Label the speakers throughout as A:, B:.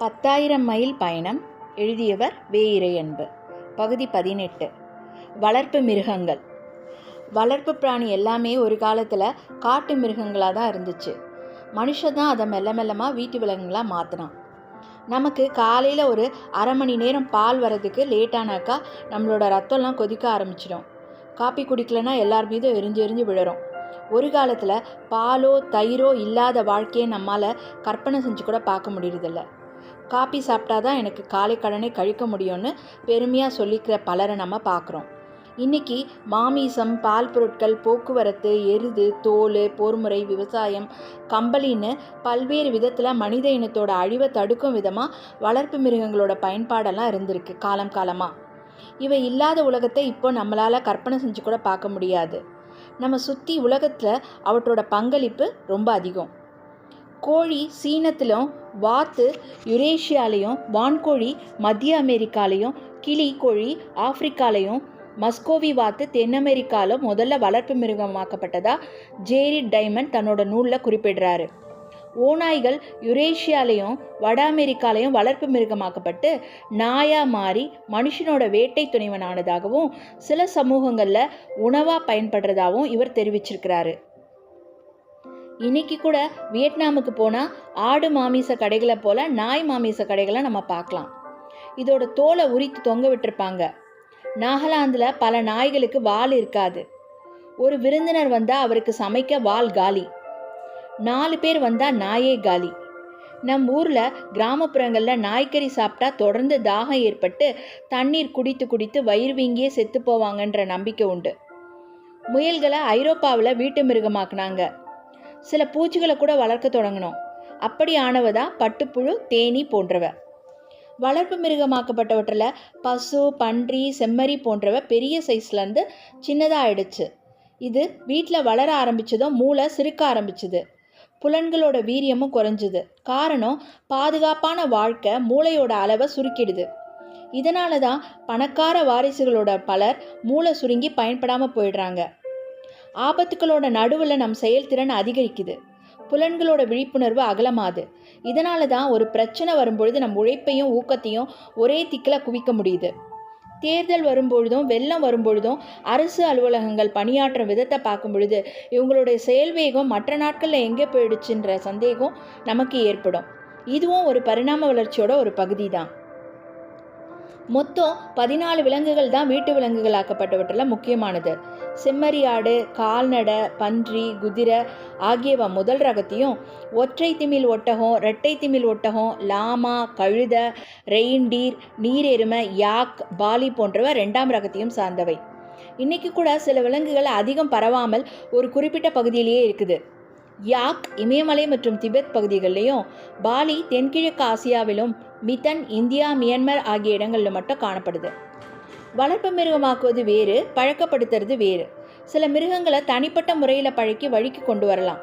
A: பத்தாயிரம் மைல் பயணம் எழுதியவர் வே இறையன்பு பகுதி பதினெட்டு. வளர்ப்பு மிருகங்கள். வளர்ப்பு பிராணி எல்லாமே ஒரு காலத்தில் காட்டு மிருகங்களாக தான் இருந்துச்சு. மனுஷன் தான் அதை மெல்ல மெல்லமாக வீட்டு விலங்குகளாக மாற்றினான் நமக்கு காலையில் ஒரு அரை மணி நேரம் பால் வரதுக்கு லேட்டானாக்கா நம்மளோட ரத்தம்லாம் கொதிக்க ஆரம்பிச்சிடும். காப்பி குடிக்கலன்னா எல்லார் மீதும் எரிஞ்சு எரிஞ்சு விழுறோம். ஒரு காலத்தில் பாலோ தயிரோ இல்லாத வாழ்க்கையை நம்மால் கற்பனை செஞ்சு கூட பார்க்க முடியறதில்லை. காப்பி சாப்பிட்டா தான் எனக்கு காலை கடனை கழிக்க முடியும்னு பெருமையாக சொல்லிக்கிற பலரை நம்ம பார்க்குறோம். இன்னைக்கு மாமிசம் பால் பொருட்கள் போக்குவரத்து எருது தோல் போர்முறை விவசாயம் கம்பளின்னு பல்வேறு விதத்தில் மனித இனத்தோட அழிவை தடுக்கும் விதமாக வளர்ப்பு மிருகங்களோட பயன்பாடெல்லாம் இருந்திருக்கு காலம் காலமாக இவை இல்லாத உலகத்தை இப்போ நம்மளால் கற்பனை செஞ்சு கூட பார்க்க முடியாது. நம்ம சுற்றி உலகத்தில் அவற்றோட பங்களிப்பு ரொம்ப அதிகம். கோழி சீனத்திலும் வாத்து யுரேஷியாலையும் வான்கோழி மத்திய அமெரிக்காலையும் கிளி கோழி ஆப்பிரிக்காலையும் மஸ்கோவி வாத்து தென் அமெரிக்காவில் முதல்ல வளர்ப்பு மிருகமாக்கப்பட்டதாக ஜேரி டைமண்ட் தன்னோட நூலில் குறிப்பிடுறாரு. ஓநாய்கள் யுரேஷியாலையும் வட அமெரிக்காலையும் வளர்ப்பு மிருகமாக்கப்பட்டு நாயா மாறி மனுஷனோட வேட்டை துணைவனானதாகவும் சில சமூகங்களில் உணவாக பயன்படுறதாகவும் இவர் தெரிவிச்சிருக்கிறாரு. இன்னைக்கு கூட வியட்நாமுக்கு போனால் ஆடு மாமிச கடைகளை போல் நாய் மாமிச கடைகளை நம்ம பார்க்கலாம். இதோட தோலை உரித்து தொங்க விட்டுருப்பாங்க. நாகாலாந்தில் பல நாய்களுக்கு வால் இருக்காது. ஒரு விருந்தினர் வந்தால் அவருக்கு சமைக்க வால் காலி. நாலு பேர் வந்தால் நாயே காலி. நம் ஊரில் கிராமப்புறங்களில் நாய்க்கறி சாப்பிட்டா தொடர்ந்து தாகம் ஏற்பட்டு தண்ணீர் குடித்து குடித்து வயிறு வீங்கியே செத்து போவாங்கன்ற நம்பிக்கை உண்டு. முயல்களை ஐரோப்பாவில் வீட்டு மிருகமாக்குனாங்க. சில பூச்சிகளை கூட வளர்க்க தொடங்கினோம் அப்படி ஆனவதா பட்டுப்புழு தேனி போன்றவ. வளர்ப்பு மிருகமாக்கப்பட்டவற்றில் பசு பன்றி செம்மறி போன்றவ பெரிய சைஸ்லேருந்து சின்னதாக ஆயிடுச்சு இது வீட்டில் வளர ஆரம்பித்ததும் மூளை சிறுக்க ஆரம்பிச்சுது. புலன்களோட வீரியமும் குறைஞ்சுது. காரணம் பாதுகாப்பான வாழ்க்கை மூளையோட அளவை சுருக்கிடுது. இதனால தான் பணக்கார வாரிசுகளோட பலர் மூளை சுருங்கி பயன்படாமல் போயிடுறாங்க. ஆபத்துக்களோட நடுவில் நம் செயல்திறன் அதிகரிக்குது. புலன்களோட விழிப்புணர்வு அகலமாது. இதனால தான் ஒரு பிரச்சனை வரும்பொழுது நம் உழைப்பையும் ஊக்கத்தையும் ஒரே திக்கில் குவிக்க முடியுது. தேர்தல் வரும்பொழுதும் வெள்ளம் வரும்பொழுதும் அரசு அலுவலகங்கள் பணியாற்றும் விதத்தை பார்க்கும் பொழுது இவங்களுடைய செயல்வேகம் மற்ற நாட்களில் எங்கே போயிடுச்சுன்ற சந்தேகம் நமக்கு ஏற்படும். இதுவும் ஒரு பரிணாம வளர்ச்சியோட ஒரு பகுதி தான் மொத்தம் பதினாலு விலங்குகள் தான் வீட்டு விலங்குகள் ஆக்கப்பட்டவற்றில் முக்கியமானது. செம்மறியாடு கால்நடை பன்றி குதிரை ஆகியவ முதல் ரகத்தையும் ஒற்றை திமில் ஒட்டகம் இரட்டை திமில் ஒட்டகம் லாமா கழுத ரெயின்டீர் நீரெருமை யாக் பாலி போன்றவை ரெண்டாம் ரகத்தையும் சார்ந்தவை. இன்னைக்கு கூட சில விலங்குகள் அதிகம் பரவாமல் ஒரு குறிப்பிட்ட பகுதியிலேயே இருக்குது. யாக் இமயமலை மற்றும் திபெத் பகுதிகளிலையும் பாலி தென்கிழக்கு ஆசியாவிலும் மிதன் இந்தியா மியான்மர் ஆகிய இடங்களில் மட்டும் காணப்படுது. வளர்ப்பு மிருகமாக்குவது வேறு பழக்கப்படுத்துறது வேறு. சில மிருகங்களை தனிப்பட்ட முறையில் பழக்கி வழிக்கு கொண்டு வரலாம்.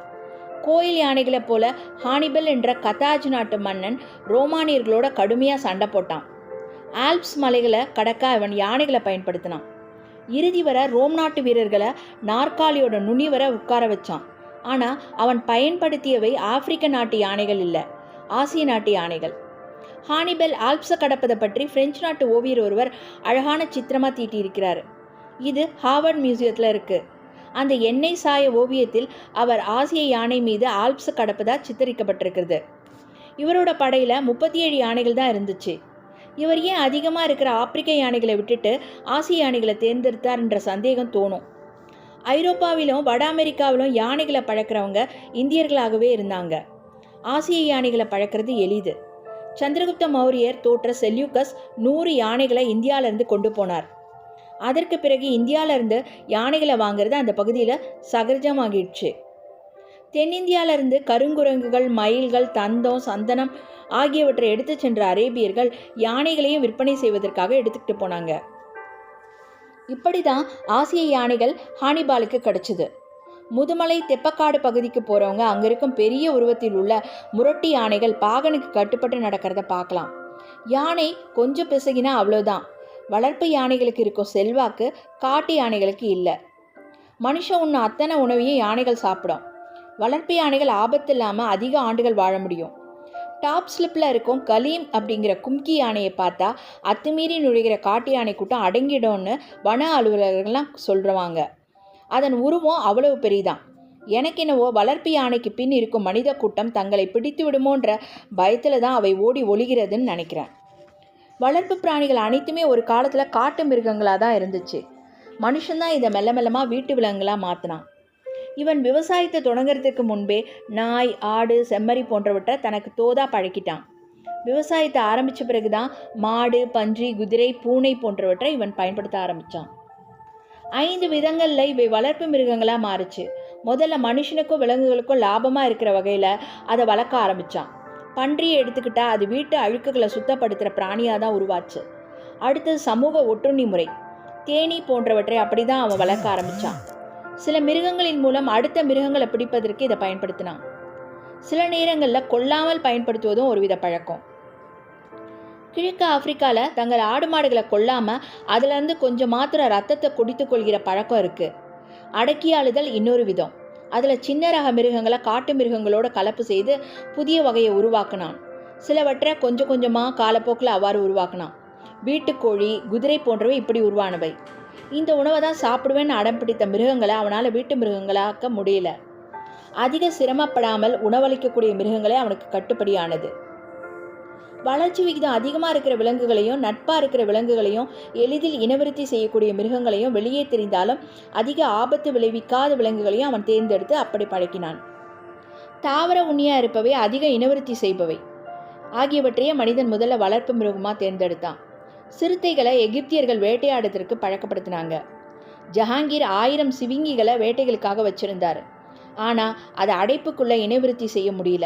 A: கோயில் யானைகளைப் போல ஹானிபல் என்ற கதாஜ் நாட்டு மன்னன் ரோமானியர்களோட கடுமையாக சண்டை போட்டான். ஆல்ப்ஸ் மலைகளை கடக்க அவன் யானைகளை பயன்படுத்தினான். இறுதி வர ரோம் நாட்டு வீரர்களை நாற்காலியோட நுனி வர உட்கார வச்சான். ஆனால் அவன் பயன்படுத்தியவை ஆப்பிரிக்க நாட்டு யானைகள் இல்லை. ஆசிய நாட்டு யானைகள். ஹானிபெல் ஆல்ப்ஸை கடப்பதை பற்றி பிரெஞ்சு நாட்டு ஓவியர் ஒருவர் அழகான சித்திரமாக தீட்டியிருக்கிறார். இது ஹார்வர்ட் மியூசியத்தில் இருக்குது அந்த எண்ணெய் சாய ஓவியத்தில் அவர் ஆசிய யானை மீது ஆல்ப்ஸை கடப்பதாக சித்தரிக்கப்பட்டிருக்கிறது. இவரோட படையில் முப்பத்தி ஏழு யானைகள் தான் இருந்துச்சு. இவர் ஏன் அதிகமாக இருக்கிற ஆப்பிரிக்க யானைகளை விட்டுட்டு ஆசிய யானைகளை தேர்ந்தெடுத்தார்ன்ற சந்தேகம் தோணும். ஐரோப்பாவிலும் வட அமெரிக்காவிலும் யானைகளை பழக்கிறவங்க இந்தியர்களாகவே இருந்தாங்க. ஆசிய யானைகளை பழக்கிறது எளிது. சந்திரகுப்த மௌரியர் தோற்ற செல்யூக்கஸ் நூறு யானைகளை இந்தியாவிலேருந்து கொண்டு போனார். அதற்கு பிறகு இந்தியாவிலேருந்து யானைகளை வாங்குறது அந்த பகுதியில் சகஜமாகிடுச்சு. தென்னிந்தியாவிலேருந்து கருங்குரங்குகள் மயில்கள் தந்தம் சந்தனம் ஆகியவற்றை எடுத்து சென்ற அரேபியர்கள் யானைகளையும் விற்பனை செய்வதற்காக எடுத்துக்கிட்டு போனாங்க. இப்படி தான் ஆசிய யானைகள் ஹானிபாலுக்கு கிடச்சிது. முதுமலை தெப்பக்காடு பகுதிக்கு போகிறவங்க அங்கே இருக்கும் பெரிய உருவத்தில் உள்ள முரட்டி யானைகள் பாகனுக்கு கட்டுப்பட்டு நடக்கிறத பார்க்கலாம். யானை கொஞ்சம் பிசகினா அவ்வளோதான் வளர்ப்பு யானைகளுக்கு இருக்கும் செல்வாக்கு காட்டு யானைகளுக்கு இல்லை. மனுஷன் உண்ண அத்தனை உணவையும் யானைகள் சாப்பிடும். வளர்ப்பு யானைகள் ஆபத்து இல்லாமல் அதிக ஆண்டுகள் வாழ முடியும். டாப் ஸ்லிப்பில் இருக்கும் கலீம் அப்படிங்கிற கும்கி யானையை பார்த்தா அத்துமீறி நுழைகிற காட்டு யானை கூட்டம் அடங்கிடும்னு வன அலுவலர்கள்லாம் சொல்கிறவாங்க அதன் உருவம் அவ்வளவு பெரிதான் எனக்கு என்னவோ வளர்ப்பு யானைக்கு பின் இருக்கும் மனித கூட்டம் தங்களை பிடித்து விடுமோன்ற பயத்தில் தான் அவை ஓடி ஒளிகிறதுன்னு நினைக்கிறேன். வளர்ப்பு பிராணிகள் அனைத்துமே ஒரு காலத்தில் காட்டு மிருகங்களாக தான் இருந்துச்சு. மனுஷன்தான் இதை மெல்ல மெல்லமாக வீட்டு விலங்குகளாக மாற்றினான் இவன் விவசாயத்தை தொடங்குறதுக்கு முன்பே நாய் ஆடு செம்மறி போன்றவற்றை தனக்கு தோதா பழக்கிட்டான். விவசாயத்தை ஆரம்பித்த பிறகு தான் மாடு பன்றி குதிரை பூனை போன்றவற்றை இவன் பயன்படுத்த ஆரம்பித்தான் ஐந்து விதங்களில் இவை வளர்ப்பு மிருகங்களாக மாறுச்சு. முதல்ல மனுஷனுக்கும் விலங்குகளுக்கும் லாபமாக இருக்கிற வகையில் அதை வளர்க்க ஆரம்பித்தான் பன்றியை எடுத்துக்கிட்டால் அது வீட்டு அழுக்குகளை சுத்தப்படுத்துகிற பிராணியாக தான் உருவாச்சு. அடுத்தது சமூக ஒட்டுண்ணி முறை. தேனீ போன்றவற்றை அப்படி தான் அவன் வளர்க்க ஆரம்பித்தான் சில மிருகங்களின் மூலம் அடுத்த மிருகங்களை பிடிப்பதற்கு இதை பயன்படுத்தினான். சில நேரங்களில் கொல்லாமல் பயன்படுத்துவதும் ஒரு வித பழக்கம். கிழக்கு ஆப்பிரிக்காவில் தங்கள் ஆடு மாடுகளை கொல்லாமல் அதுலேருந்து கொஞ்சம் மாத்திர ரத்தத்தை குடித்து கொள்கிற பழக்கம் இருக்குது அடக்கியாளுதல் இன்னொரு விதம். அதில் சின்ன ரக மிருகங்களை காட்டு மிருகங்களோட கலப்பு செய்து புதிய வகையை உருவாக்கினான். சிலவற்றை கொஞ்சம் கொஞ்சமாக காலப்போக்கில் அவ்வாறு உருவாக்கினான். வீட்டுக்கோழி குதிரை போன்றவை இப்படி உருவானவை. இந்த உணவை தான் சாப்பிடுவேன்னு அடம் பிடித்த மிருகங்களை அவனால் வீட்டு மிருகங்களாக்க முடியல. அதிக சிரமப்படாமல் உணவளிக்கக்கூடிய மிருகங்களே அவனுக்கு கட்டுப்படியானது. வளர்ச்சி விகிதம் அதிகமாக இருக்கிற விலங்குகளையும் நட்பாக இருக்கிற விலங்குகளையும் எளிதில் இனவிருத்தி செய்யக்கூடிய மிருகங்களையும் வெளியே தெரிந்தாலும் அதிக ஆபத்து விளைவிக்காத விலங்குகளையும் அவன் தேர்ந்தெடுத்து அப்படி பழக்கினான். தாவர உண்ணியாக இருப்பவை அதிக இனவிருத்தி செய்பவை. ஆகியவற்றையே மனிதன் முதல்ல வளர்ப்பு மிருகமாக தேர்ந்தெடுத்தான். சிறுத்தைகளை எகிப்தியர்கள் வேட்டையாடுறதுக்கு பழக்கப்படுத்தினாங்க. ஜஹாங்கீர் ஆயிரம் சிவிங்கிகளை வேட்டைகளுக்காக வச்சிருந்தார். ஆனால் அதை அடைப்புக்குள்ளே இனவிருத்தி செய்ய முடியல.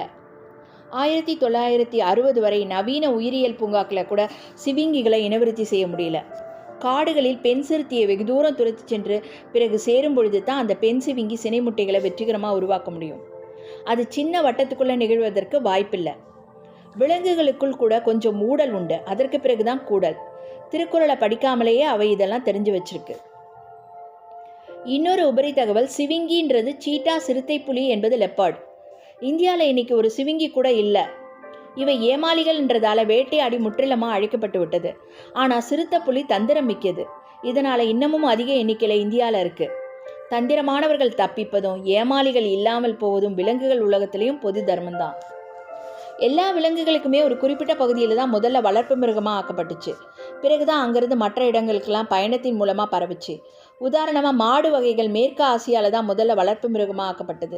A: ஆயிரத்தி தொள்ளாயிரத்தி அறுபது வரை நவீன உயிரியல் பூங்காக்களை கூட சிவிங்கிகளை இனவிருத்தி செய்ய முடியல. காடுகளில் பெண் சிறுத்தையை வெகு தூரம் துரத்தி சென்று பிறகு சேரும் பொழுது தான் அந்த பெண் சிவிங்கி சினை முட்டைகளை வெற்றிகரமாக உருவாக்க முடியும். அது சின்ன வட்டத்துக்குள்ளே நிகழ்வதற்கு வாய்ப்பில்லை. விலங்குகளுக்குள் கூட கொஞ்சம் மூடல் உண்டு. அதற்கு பிறகுதான் கூடல். திருக்குறளை படிக்காமலேயே அவை இதெல்லாம் தெரிஞ்சு வச்சிருக்கு. இன்னொரு உபரி தகவல் சிவிங்கின்றது சீட்டா சிறுத்தை புலி என்பது லெப்பார்டு. இந்தியாவில் இன்னைக்கு ஒரு சிவிங்கி கூட இல்லை. இவை ஏமாளிகள்ன்றதால வேட்டையாடி முற்றிலுமாக அழிக்கப்பட்டு விட்டது. ஆனால் சிறுத்தை புலி தந்திரம் மிக்கது. இதனால் இன்னமும் அதிக எண்ணிக்கையில் இந்தியாவில் இருக்குது தந்திரமானவர்கள் தப்பிப்பதும் ஏமாளிகள் இல்லாமல் போவதும் விலங்குகள் உலகத்திலையும் பொது தர்மம்தான். எல்லா விலங்குகளுக்குமே ஒரு குறிப்பிட்ட பகுதியில் தான் முதல்ல வளர்ப்பு மிருகமாக ஆக்கப்பட்டுச்சு. பிறகு தான் அங்கேருந்து மற்ற இடங்களுக்கெல்லாம் பயணத்தின் மூலமாக பரவுச்சு. உதாரணமாக மாடு வகைகள் மேற்கு ஆசியாவில் தான் முதல்ல வளர்ப்பு மிருகமாக ஆக்கப்பட்டது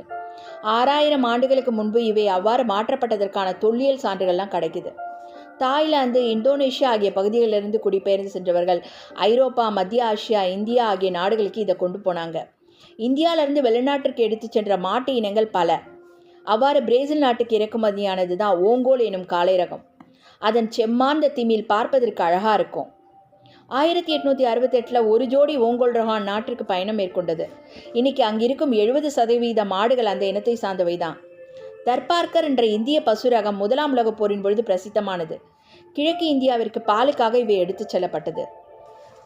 A: ஆறாயிரம் ஆண்டுகளுக்கு முன்பு இவை அவ்வாறு மாற்றப்பட்டதற்கான தொல்லியல் சான்றுகள்லாம் கிடைக்குது. தாய்லாந்து இந்தோனேஷியா ஆகிய பகுதிகளிலிருந்து குடிபெயர்ந்து சென்றவர்கள் ஐரோப்பா மத்திய ஆசியா இந்தியா ஆகிய நாடுகளுக்கு இதை கொண்டு போனாங்க. இந்தியாவிலிருந்து வெளிநாட்டிற்கு எடுத்து சென்ற மாட்டு இனங்கள் பல. அவ்வாறு பிரேசில் நாட்டுக்கு இறக்குமதியானது தான் ஓங்கோல் எனும் காலை ரகம். அதன் செம்மாந்த திமில் பார்ப்பதற்கு அழகாக இருக்கும். ஆயிரத்தி எட்நூற்றி அறுபத்தெட்டில் ஒரு ஜோடி ஓங்கோல் ரஹான் நாட்டிற்கு பயணம் மேற்கொண்டது. இன்னைக்கு அங்கிருக்கும் எழுபது சதவீத மாடுகள் அந்த இனத்தை சார்ந்தவை தான் தர்பார்க்கர் என்ற இந்திய பசு ரகம் முதலாம் உலகப் போரின் பொழுது பிரசித்தமானது. கிழக்கு இந்தியாவிற்கு பாலுக்காக இவை எடுத்துச் செல்லப்பட்டது.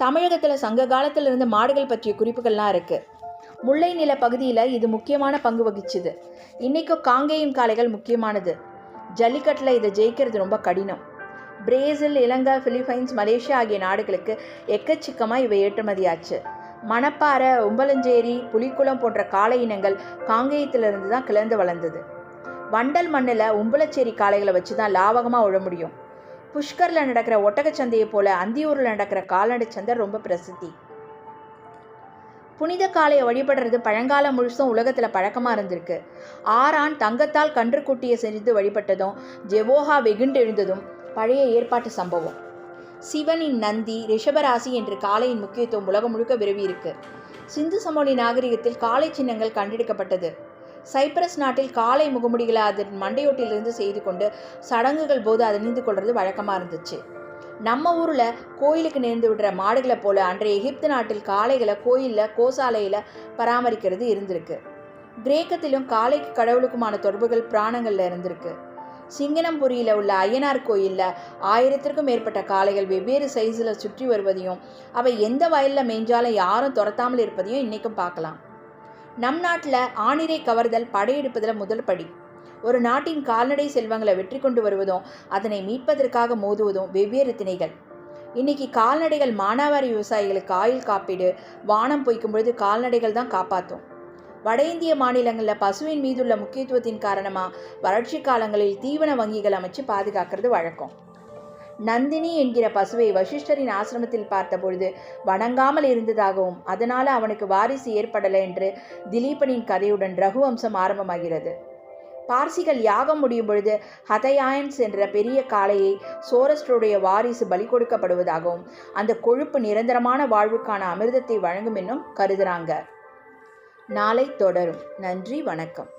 A: தமிழகத்தில் சங்க காலத்திலிருந்து மாடுகள் பற்றிய குறிப்புகள்லாம் இருக்குது முல்லை நில பகுதியில் இது முக்கியமான பங்கு வகிச்சுது. இன்றைக்கும் காங்கேயம் காளைகள் முக்கியமானது. ஜல்லிக்கட்டில் இதை ஜெயிக்கிறது ரொம்ப கடினம். பிரேசில் இலங்கை பிலிப்பைன்ஸ் மலேசியா ஆகிய நாடுகளுக்கு எக்கச்சிக்கமாக இவை ஏற்றுமதியாச்சு. மணப்பாறை உம்பலஞ்சேரி புலிக்குளம் போன்ற காளை இனங்கள் காங்கேயத்திலிருந்து தான் கிளர்ந்து வளர்ந்தது. வண்டல் மண்ணில் உம்பலச்சேரி காளைகளை வச்சு தான் லாவகமாக உழ முடியும். புஷ்கரில் நடக்கிற ஒட்டகச்சந்தையை போல அந்தியூரில் நடக்கிற கால்நடை சந்தை ரொம்ப பிரசித்தி. புனித காளையை வழிபடுறது பழங்காலம் முழுசும் உலகத்தில் பழக்கமாக இருந்திருக்கு. ஆறான் தங்கத்தால் கன்று குட்டியை செஞ்சு வழிபட்டதும் ஜெவோஹா வெகுண்டு எழுந்ததும் பழைய ஏற்பாட்டு சம்பவம். சிவனின் நந்தி ரிஷபராசி என்று காளையின் முக்கியத்துவம் உலகம் முழுக்க விரவி இருக்கு. சிந்து சமோலி நாகரிகத்தில் காளை சின்னங்கள் கண்டெடுக்கப்பட்டது. சைப்ரஸ் நாட்டில் காளை முகமுடிகளை அதன் மண்டையோட்டிலிருந்து செய்து கொண்டு சடங்குகள் போது அதை நீந்து கொள்வது வழக்கமாக இருந்துச்சு. நம்ம ஊரில் கோயிலுக்கு நேர்ந்து விடுற மாடுகளை போல அன்றைய எகிப்து நாட்டில் காளைகளை கோயிலில் கோசாலையில் பராமரிக்கிறது இருந்திருக்கு. கிரேக்கத்திலும் காளைக்கு கடவுளுக்குமான தொடர்புகள் பிராணங்களில் இருந்திருக்கு. சிங்கனம்புரியில் உள்ள ஐயனார் கோயிலில் ஆயிரத்திற்கும் மேற்பட்ட காளைகள் வெவ்வேறு சைஸில் சுற்றி வருவதையும் அவை எந்த வயலில் மேய்ஞ்சாலும் யாரும் துரத்தாமல் இருப்பதையும் இன்றைக்கும் பார்க்கலாம். நம் நாட்டில் ஆணிரை கவர்தல் படையெடுப்பதில் முதல் படி. ஒரு நாட்டின் கால்நடை செல்வங்களை வெற்றி கொண்டு வருவதும் அதனை மீட்பதற்காக மோதுவதும் வெவ்வேறு திணைகள். இன்னைக்கு கால்நடைகள் மானாவாரி விவசாயிகளுக்கு ஆயுள் காப்பீடு வானம் பொய்க்கும் பொழுது கால்நடைகள் தான் காப்பாற்றும் வட இந்திய மாநிலங்களில் பசுவின் மீதுள்ள முக்கியத்துவத்தின் காரணமாக வறட்சி காலங்களில் தீவன வங்கிகள் அமைச்சு பாதுகாக்கிறது வழக்கம். நந்தினி என்கிற பசுவை வசிஷ்டரின் ஆசிரமத்தில் பார்த்தபொழுது வணங்காமல் இருந்ததாகவும் அதனால் அவனுக்கு வாரிசு ஏற்படலை என்று திலீபனின் கதையுடன் ரகுவம்சம் ஆரம்பமாகிறது. பார்சிகள் யாகம் முடியும் பொழுது ஹதயாயன்ஸ் என்ற பெரிய காளையை சோரஸ்டருடைய வாரிசு பலி கொடுக்கப்படுவதாகவும் அந்த கொழுப்பு நிரந்தரமான வாழ்வுக்கான அமிர்தத்தை வழங்கும் என்னும் கருதுறாங்க. நாளை தொடரும். நன்றி வணக்கம்.